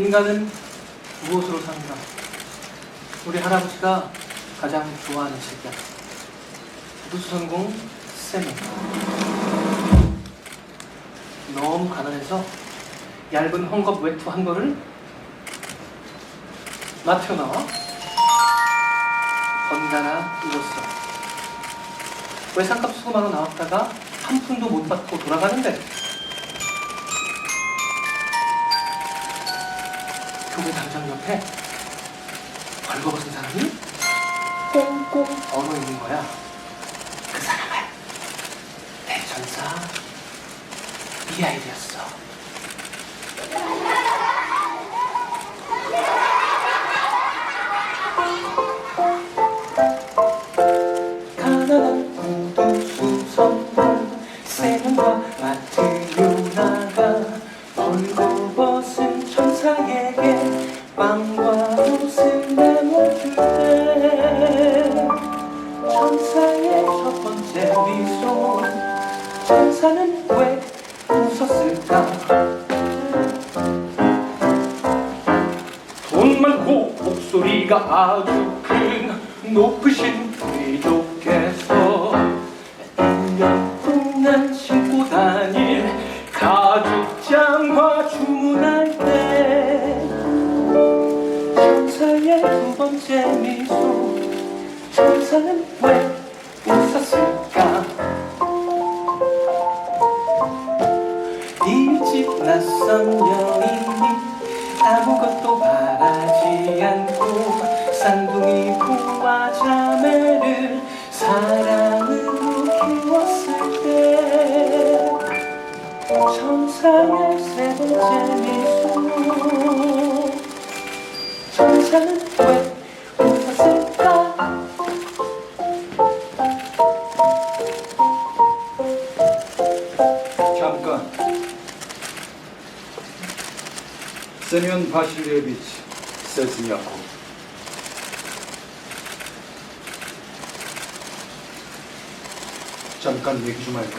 인간은 무엇으로 사는가? 우리 할아버지가 가장 좋아하는 책이야. 우수성공 세미. 너무 가난해서 얇은 헝겊 외투 한 벌을 마트에 나와 번갈아 입었어. 외상값 수금하러 나왔다가 한 푼도 못 받고 돌아가는데 교회 담장 옆에 벌거벗은 사람이 꽁꽁 얼어 있는 거야. 그 사람은 대천사 미아일이었어. 때 천사의 첫 번째 미소. 천사는 왜 웃었을까? 돈 많고 목소리가 아주 큰 높으신 귀족 천사는 왜 웃었을까? 일찍 낯선 여인이 아무것도 바라지 않고 쌍둥이 부와 자매를 사랑으로 키웠을 때 천사의 세 번째 미소. 천사는 세면 바실레비치 세스냐코. 잠깐 얘기 좀 할까?